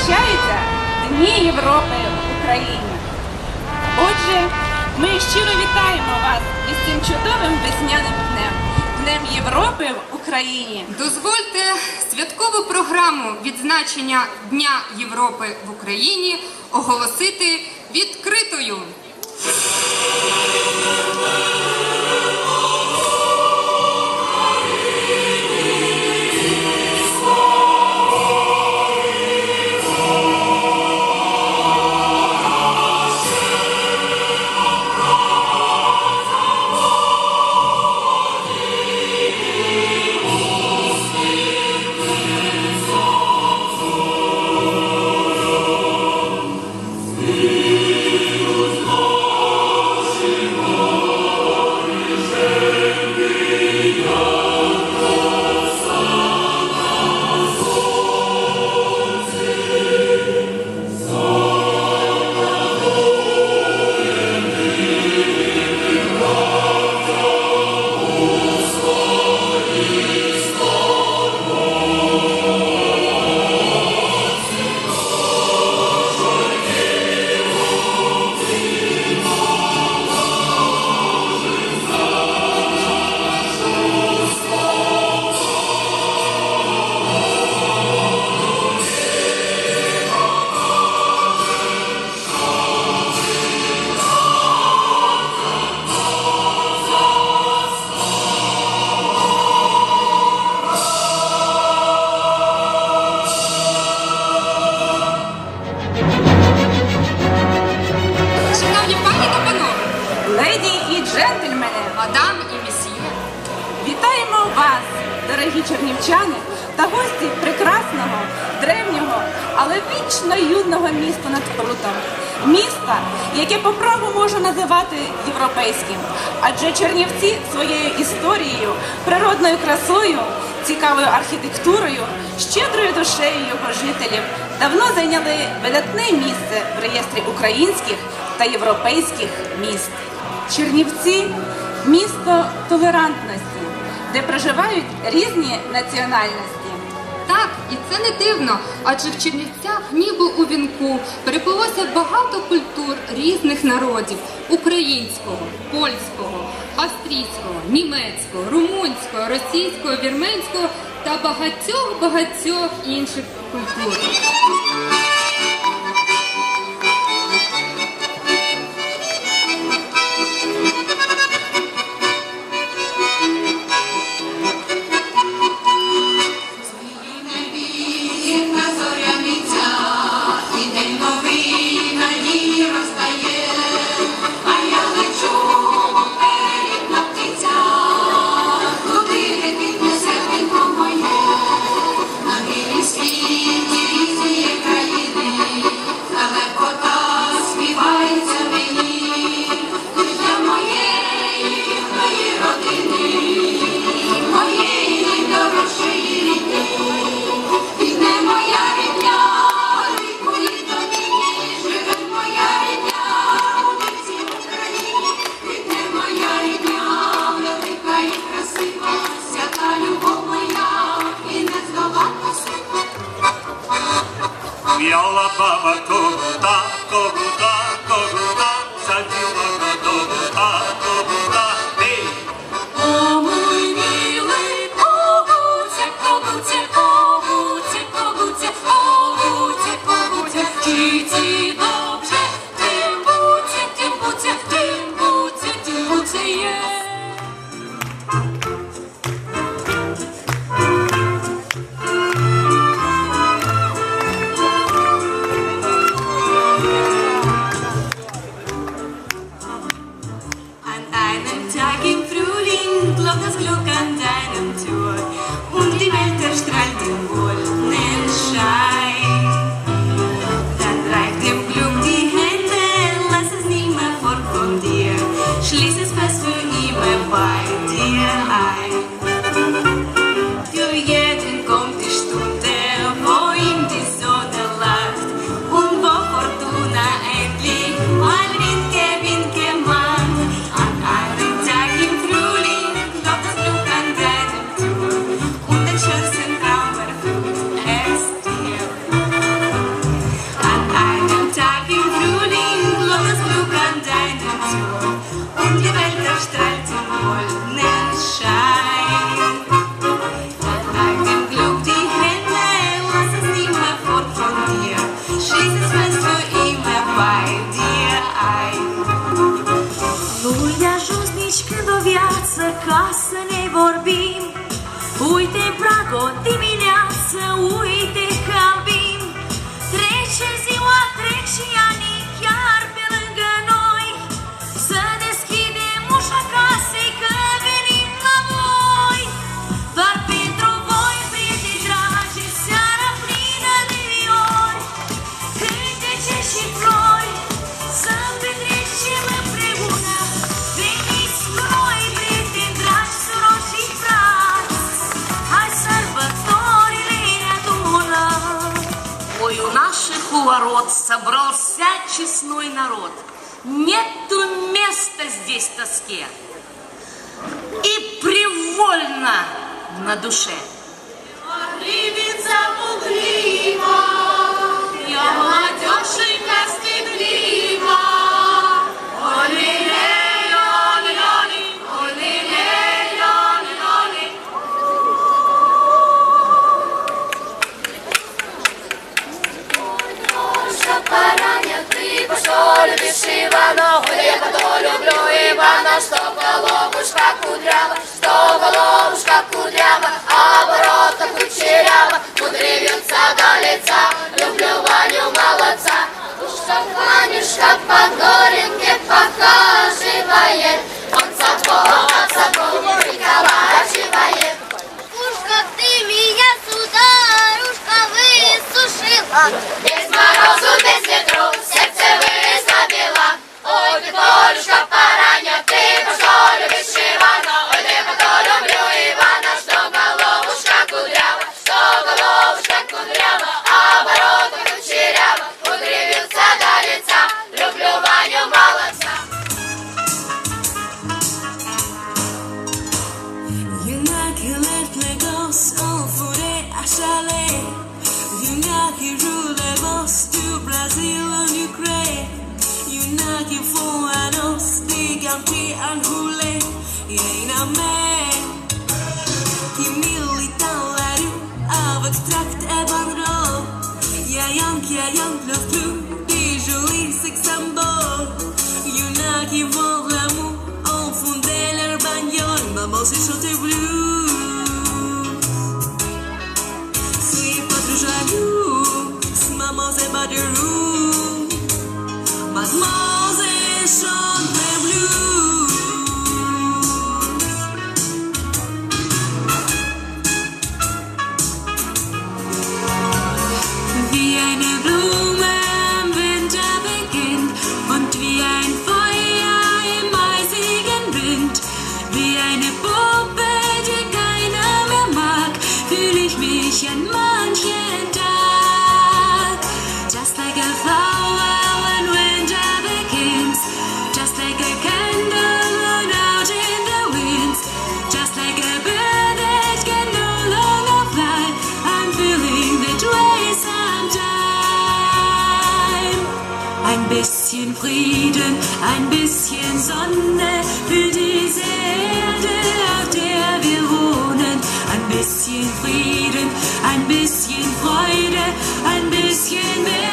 відзначаються Дні Європи в Україні. Отже, ми щиро вітаємо вас із цим чудовим весняним днем, Днем Європи в Україні. Дозвольте святкову програму відзначення Дня Європи в Україні оголосити відкритою. Юного міста над прутом. Міста, яке по праву можна називати європейським, адже Чернівці своєю історією, природною красою, цікавою архітектурою, щедрою душею його жителів давно зайняли видатне місце в реєстрі українських та європейських міст. Чернівці місто толерантності, де проживають різні національності. І це не дивно, адже в Чернівцях ніби у вінку переплилося багато культур різних народів українського, польського, австрійського, німецького, румунського, російського, вірменського та багатьох багатьох інших культур. Coca-Cola. больных. Ворот собрался честной народ. Нету места здесь тоске. И привольно на душе. Що головушка кудрява, що головушка кудрява, а ворота кучерява, вьются до лица, люблю Ваню молодца. Ушка Ванюшка по горенке покаживает, он сапог от сапога приколачивает. Ушка, ты меня, сударушка, высушила. Без морозу, без ветру, сердце выслабила. Ой, ты, Толюшка, and we who mich an manchen Tag. Just like a flower when winter begins, just like a candle blown out in the winds, just like a bird that can no longer fly. I'm feeling that way sometime. Ein bisschen Frieden, ein bisschen Sonne für diese Erde, ein bisschen Freude, ein bisschen Wärme,